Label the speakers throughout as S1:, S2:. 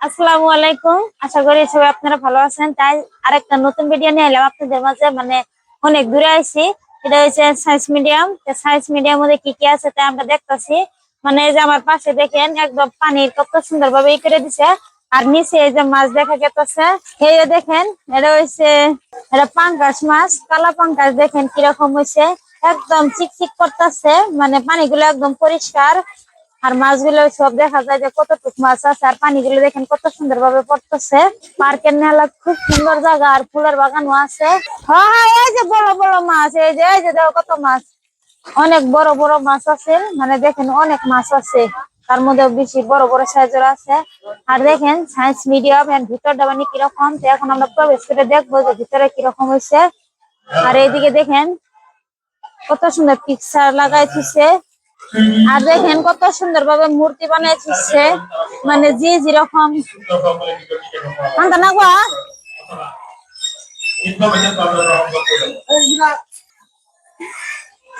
S1: আসসালামু আলাইকুম। আশা করি সবাই আপনারা ভালো আছেন। তাই আরেকটা নতুন ভিডিও নিয়ে এলাম আপনাদের মাঝে। মানে অনেক দূরে আইছি। এটা হচ্ছে সায়েন্স মিডিয়াম সায়েন্স মিডিয়াম মধ্যে কি কি আছে তাই আমরা দেখতেছি। মানে এই যে আমার পাশে দেখেন, একদম পানির কত সুন্দর ভাবে ই করে দিছে। আর নিচে এই যে মাছ দেখা গেতেছে। এই যে দেখেন, এটা হচ্ছে এটা পাঙ্কাশ মাছ। কালা পাঙ্কাশ দেখেন কীরকম হয়েছে একদম চিকচিক করতেছে। মানে পানিগুলো একদম পরিষ্কার। আর মাছগুলো সব দেখা যায় যে কতটুক মাছ আছে, আর পানিগুলো দেখেন কত সুন্দর ভাবে পড়তেছে। পার্কের নেলা খুব সুন্দর জায়গা, আর ফুলের বাগানও আছে। হ্যাঁ হ্যাঁ এই যে বড় বড় মাছ, এই যে এই যে দেখো কত মাছ। অনেক বড় বড় মাছ আছে মানে দেখেন অনেক মাছ আছে। তার মধ্যে বেশি বড় বড় সাইজের আছে। আর দেখেন সায়েন্স মিডিয়াম এর ভিতরটা মানে কীরকম, তো এখন আমরা প্রবেশ করে দেখব যে ভিতরে কীরকম হয়েছে। আর এইদিকে দেখেন, কত সুন্দর পিকচার লাগাইতেছে। আর দেখেন কত সুন্দর ভাবে মূর্তি বানাইছে মানে যে যেরকম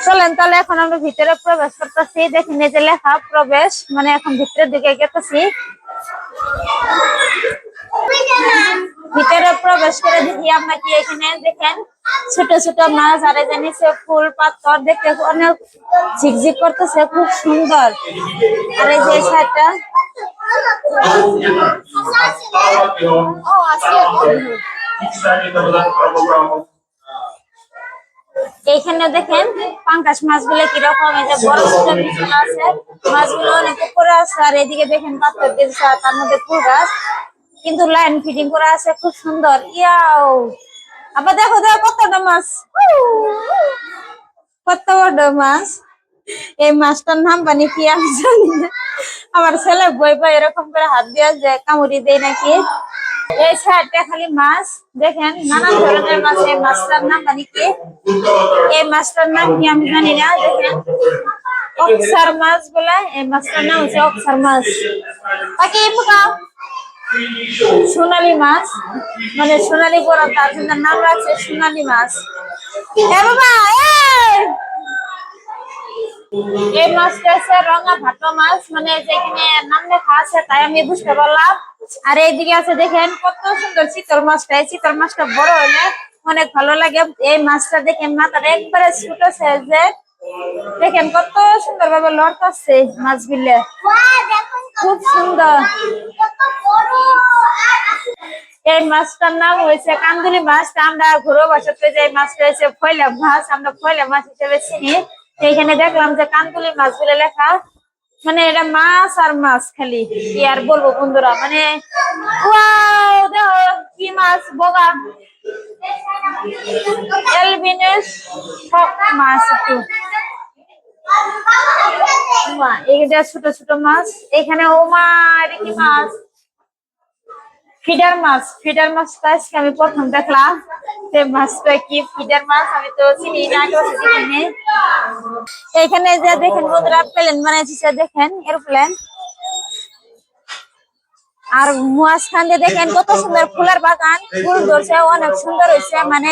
S1: চলেন তাহলে এখন আমরা ভিতরে প্রবেশ করতেছি। দেখি যে লেখা প্রবেশ মানে এখন ভিতরের দিকে গেতেছি। ভিতরে প্রবেশ করে দেখি আমরা কি এখানে দেখেন ছোট ছোট মাছ আর যে ফুল পাথর দেখতে অনেক ঝিকঝিক করতেছে খুব সুন্দর। আর এই যে সাইডটা। এইখানে দেখেন পাঙ্কাশ মাছগুলো কীরকম এই যে বড় ছোট আছে মাছগুলো অনেক উপরে আছে আর এদিকে দেখেন পাথর দিয়েছে তার মধ্যে ফুল গাছ। কিন্তু লাইন ফিটিং করা আছে, খুব সুন্দর। ইয়াও! আবার দেখো দেখো, কতটা মাছ। কত বড় মাছ। এই মাছটার নাম বানি কি, আমি জানি আমার ছেলে বই বই এরকম করে হাত দিয়ে যে কামড়ি দেয় নাকি। এই সাইডটা খালি মাছ। দেখেন, নানান ধরনের মাছ। এই মাছটার নাম জানি কি? এই মাছটার নাম কি আমি জানি না। দেখেন, অক্সার মাছ বলে, এই মাছটার নাম হচ্ছে অক্সার মাছ। বাকি মুখা সোনালী মাছ মানে সোনালী বড় তার জন্য নাম রাখছে সোনালী মাছ। এ বাবা এই! মাছটা হচ্ছে রঙা ভাটো মাছ মানে যেখানে নাম লেখা আছে তাই আমি বুঝতে পারলাম। আর এইদিকে আছে দেখেন কত সুন্দর চিতল মাছটা এই চিতল মাছটা বড় হলে অনেক ভালো লাগে। এই মাছটা দেখেন মাথাটা একবারে ছোট সাইজের। দেখেন কত সুন্দর ভাবে লড়কাচ্ছে মাছগুলো। খুব সুন্দর। এই মাছটার নাম হয়েছে কান্দুলি মাছ। তা আমরা ঘুরো বাসাতে যে মাছটা হয়েছে ফয়লা মাছ, আমরা ফয়লা মাছ হিসেবে চিনি। তো এখানে দেখলাম যে কান্দুলি মাছগুলো লেখা মানে এটা মাছ আর মাছ খালি, কি আর বলব বন্ধুরা মানে কি মাছ বগা এলবিনেস মাছ একটু। ছোট ছোট মাছ, এখানে ও মা এটা কি মাছ? ফিডার মাছ, ফিডার মাছটা আজকে আমি প্রথম দেখলাম যে মাছটা কি ফিডার মাছ, আমি তো চিনি না এখানে যে দেখেন বন্ধুরা, প্লেন বানাইছে দেখেন এরোপ্লেন। আর মাঝখান দিয়ে দেখেন কত সুন্দর ফুলের বাগান, ফুল ধরছে, অনেক সুন্দর হয়েছে মানে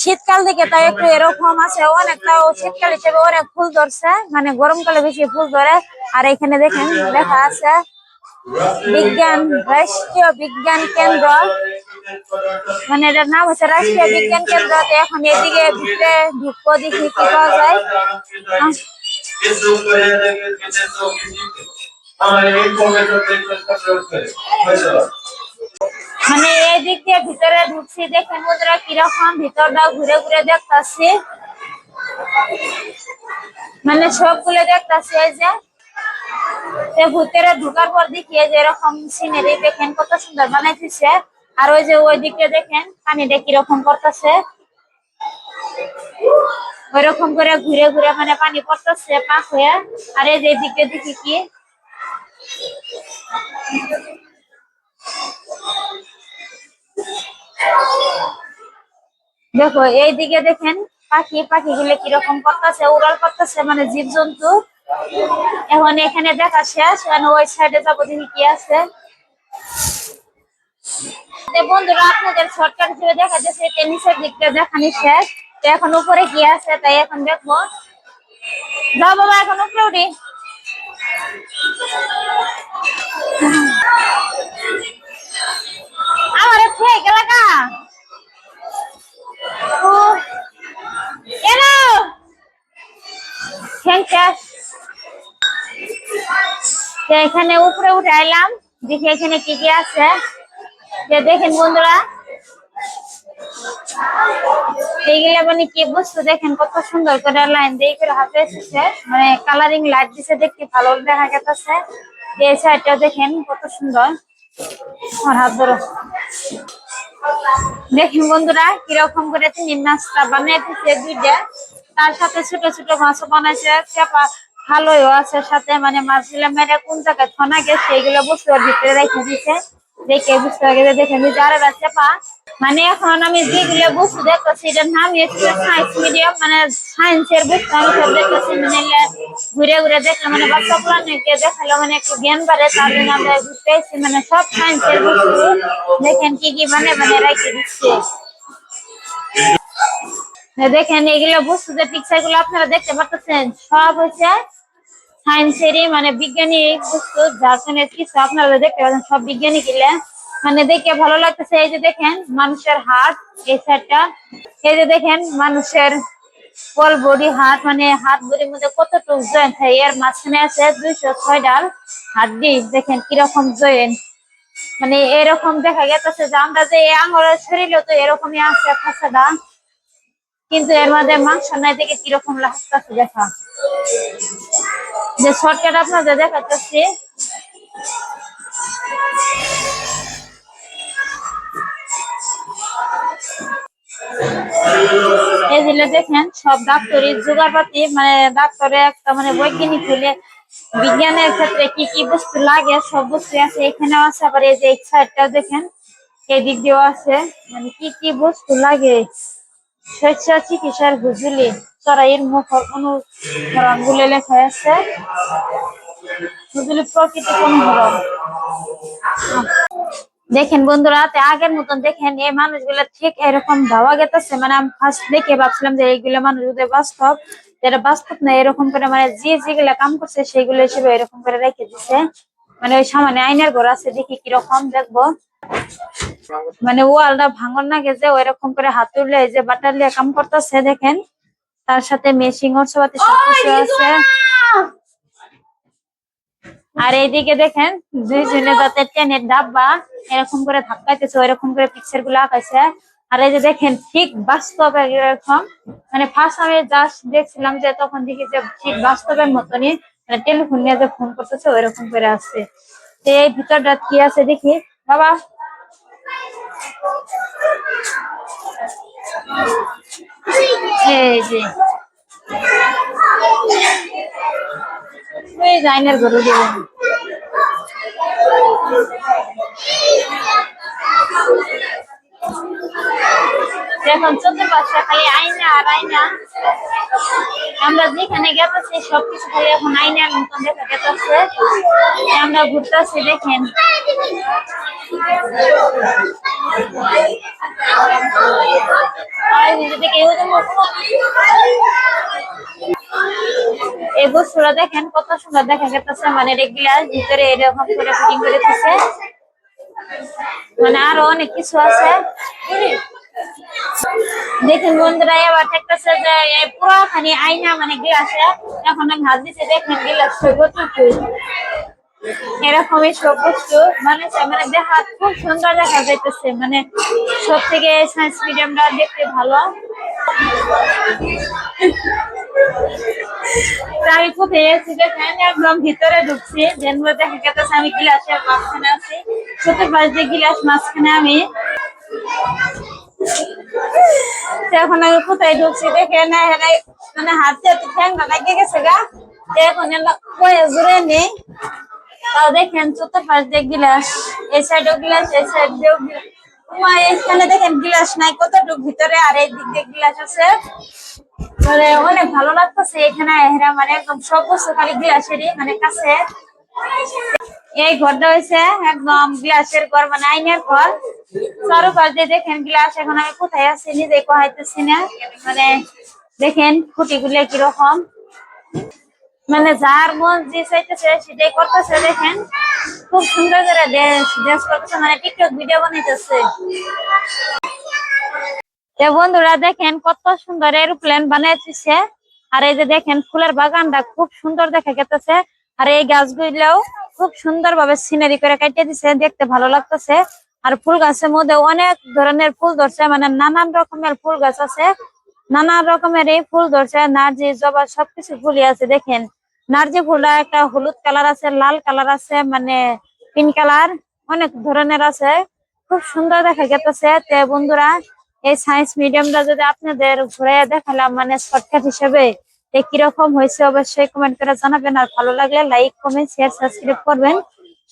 S1: শীতকাল দিকে তাই একটু এরকম আছে অনেকটাও শীতকাল হিসেবে অনেক ফুল ধরছে মানে গরমকালে বেশি ফুল ধরে। আর এখানে দেখেন, লেখা আছে বিজ্ঞান, রাষ্ট্রীয় বিজ্ঞান কেন্দ্র। মানে এটার নাম হচ্ছে রাষ্ট্রীয় বিজ্ঞান কেন্দ্র। তো এখন এদিকে ভিতরে ঢুকবো দেখি কি পাওয়া যায়। মানে এই দিয়ে ভিতরে ঢুকছি দেখেন বন্ধুরা কীরকম, ভিতরটা ঘুরে ঘুরে দেখতাছি। মানে সবগুলো দেখতাছি এই যে। তো ভিতরে ঢুকার পর দেখি এই যে এরকম সিনারি দেখেন কত সুন্দর বানাইতেছে। আর ওই যে ওই দিকে দেখেন, পানিটা কীরকম করতেছে ওইরকম করে ঘুরে ঘুরে মানে পানি পড়তেছে পাক হয়ে। আর এই যে দিকে দেখি কি? দেখো এই দিকে দেখেন পাখি, পাখিগুলো কীরকম করতেছে উড়াল করতেছে মানে জীবজন্তু। এখন এখানে দেখা শেষ, এখন ওই সাইডে যাব দেখি কি আছে। বন্ধুরা, আপনাদের শর্টকাট হিসেবে দেখা যাচ্ছে টেনিসের দিকটা দেখানি শেষ। তো এখন উপরে কি আছে, তাই এখন দেখব। যাও বাবা, এখন উপরে উঠি। আমার খেয়ে গেল গা। ও, এলো। থ্যাংক এখানে উপরে উঠে এলাম দেখি এখানে কি কি আছে। দেখেন বন্ধুরা, এইগুলা মানে কি দেখেন কত সুন্দর করে লাইন দিয়ে করে হাতে এসেছে। মানে কালারিং লাইট দিছে দেখতে ভালো দেখা এই দেখেন কত সুন্দর। হাত দেখেন বন্ধুরা, কীরকম করে তিনি নাস্তা বানাইতেছে দুইটা। তার সাথে ছোট ছোট মাছও বানাইছে, চাপা ভালোও আছে, সাথে মানে মাছগুলো মেরে কোন জায়গায় ছনা গেছে, এগুলো বস্তু ওর ভিতরে রেখে দিছে। দেখে বুঝতে পারে দেখেন যারা চাপা মানে এখন আমি যেগুলো বস্তু দেখতেছি এটার নাম সায়েন্স মিডিয়াম মানে সায়েন্সের বস্তু আমি সব দেখতেছি মানে ঘুরে ঘুরে দেখলে মানে বাচ্চা প্রাণীকে দেখাল মানে একটু জ্ঞান বাড়ে, তার জন্য আমরা ঘুরতে এসেছি মানে সব সায়েন্সের বস্তু দেখেন কি কি মানে মানে রেখে দিচ্ছে। দেখেন, এগুলো বস্তু যে পিকচারগুলো আপনারা দেখতে পাচ্ছেন সব হচ্ছে সায়েন্সেরই মানে বিজ্ঞানী বস্তু ঝাড়খণ্ডের কিছু আপনারা দেখতে পাচ্ছেন, সব বিজ্ঞানী গিলে। মানে দেখে ভালো লাগতেছে, এই যে দেখেন মানুষের হাত, এই সাইডটা। এই যে দেখেন মানুষের ফল বডি হাত মানে হাত বডির মধ্যে কতটুকু জয়েন্ট হয়, এর মাঝখানে আছে দুইশো ছয় ডাল হাত হাড্ডি দেখেন কীরকম জয়েন্ট মানে এরকম দেখা গেছে যে আমরা যে আঙুলের শরীরে তো এরকমই আছে খাসাটা কিন্তু এর মধ্যে মাংস নাই দেখে কীরকম লাগতেছে, দেখা। যে শর্টকাট আপনাদের দেখাচ্ছি এই দেখেন, সব ডাক্তারি জোগাড়পাতি মানে ডাক্তারে একটা মানে বৈজ্ঞানিক হলে বিজ্ঞানের ক্ষেত্রে কি কি বস্তু লাগে, সব বস্তু আছে। এখানেও আছে, আবার এই যে এই সাইডটা দেখেন, এই দিক দিয়েও আছে। মানে কি কি বস্তু লাগে? স্বেচ্ছা চিকিৎসার হুজুলি চড়াইয়ের মুখ অনুসরণগুলো লেখা আছে। প্রকৃতি অনুসরণ দেখেন বন্ধুরা আগের মতন দেখেন এই মানুষগুলো ঠিক এরকম ভাবা গেতেছে। মানে আমি ফার্স্ট দেখে ভাবছিলাম যে এইগুলো মানুষ যদি বাস্তব। যেটা বাস্তব না, এরকম করে মানে যে যেগুলা কাম করছে সেগুলো হিসেবে এরকম করে রেখে দিছে। মানে ওই সামনে আইনের ঘর আছে, দেখি কীরকম দেখব। মানে ওয়ালটা ভাঙন না গেছে ওই রকম করে হাত তুললে এই যে বাটালিয়া কাম করতেছে দেখেন। তার সাথে মেশিং হরসবাতি সবকিছু আছে। আর এইদিকে দেখেন দুই জনে যাতে ট্রেনের ডাব্বা এরকম করে ধাক্কাইতেছে ওইরকম করে পিকচারগুলো আঁকাইছে। আর এই যে দেখেন ঠিক বাস্তব এরকম। মানে ফার্স্ট আমি জাস্ট দেখছিলাম যে তখন দেখি যে ঠিক বাস্তবের মতনই মানে টেলিফোন নিয়ে যে ফোন করতেছে ওইরকম করে আসছে এই ভিতরটা কি আছে দেখি। বাবা এই যে। গরু দেবেন এখন চতুর্পাশে খালি আয়না আর আয়না আমরা যেখানে গেতেছি, সবকিছু খালি এখন আয়নার মতন দেখা গেতেছে। আমরা ঘুরতেছি, দেখেন। এই দেখেন, কত সুন্দর দেখা গেছে মানে রেগুলার ভিতরে এরকম করে ফিটিং করে মানে আরও অনেক কিছু আছে। দেখেন বন্ধুরা এবার দেখতেছে যে পুরোখানি আয়না মানে গ্লাসে এখন আমি হাত দিচ্ছি দেখেন গ্লাস কতটুকু। এরকমই সব বস্তু মানে মানে দেখা খুব সুন্দর দেখা যাইতেছে মানে সব থেকে সায়েন্স মিডিয়ামটা দেখতে ভালো। আমি কোথায় এসেছি দেখেন একদম ভিতরে ঢুকছি যেন দেখা গেছে আমি গিলাসের মাঝখানে আছি। চতুর্পাশ দিয়ে গিলাস মাঝখানে আমি। এখন আমি কোথায় ঢুকছি? দেখে না, এখানে মানে হাতে ঠ্যাংটা লাগিয়ে গেছে গা। এখন কয়ে জুড়ে নেই। তাও দেখেন, চতুর্পাশ দিয়ে গিলাস। এই সাইডেও গিলাস, এই সাইড দিয়েও এখানে দেখেন গিলাস নাই, কতটুকু ভিতরে আর এই দিক দিয়ে গিলাস আছে। মানে অনেক ভালো লাগতেছে, এখানে মানে একদম সব বস্তু খালি গ্লাসেরই মানে কাছে। এই ঘরটা হয়েছে, একদম গ্লাসের ঘর মানে আইনের ঘর। চারুপাশ দিয়ে দেখেন গ্লাস, এখন আমি কোথায় আছি নিজে কহাইতেছি না। মানে দেখেন খুঁটি খুঁটিগুলো কীরকম। মানে যার মন যে চাইতেছে সেটাই করতেছে, দেখেন। খুব সুন্দর করে ড্রেস করতেছে মানে টিকটক ভিডিও বানাইতেছে। বন্ধুরা, দেখেন কত সুন্দর এরোপ্লেন বানাইতেছে। আর এই যে দেখেন ফুলের বাগানটা খুব সুন্দর দেখা গেতেছে। আর এই গাছগুলোও খুব সুন্দর ভাবে সিনারি করে কাটিয়ে দিছে, দেখতে ভালো লাগতেছে। আর ফুল গাছের মধ্যে অনেক ধরনের ফুল ধরছে মানে নানান রকমের ফুল গাছ আছে। নানান রকমের এই ফুল ধরছে, নার্জি, জবা, সবকিছু ফুলই আছে, দেখেন। নার্জি ফুলটা একটা হলুদ কালার আছে, লাল কালার আছে মানে পিঙ্ক কালার, অনেক ধরনের আছে। খুব সুন্দর দেখা গেতেছে। তে বন্ধুরা, এই সায়েন্স মিডিয়ামটা যদি আপনাদের ঘুরে দেখালাম মানে শর্টকাট হিসেবে কীরকম হয়েছে অবশ্যই কমেন্ট করে জানাবেন। আর ভালো লাগলে লাইক কমেন্ট শেয়ার সাবস্ক্রাইব করবেন।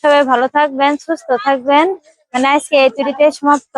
S1: সবাই ভালো থাকবেন, সুস্থ থাকবেন। মানে আজকে এই সমাপ্ত।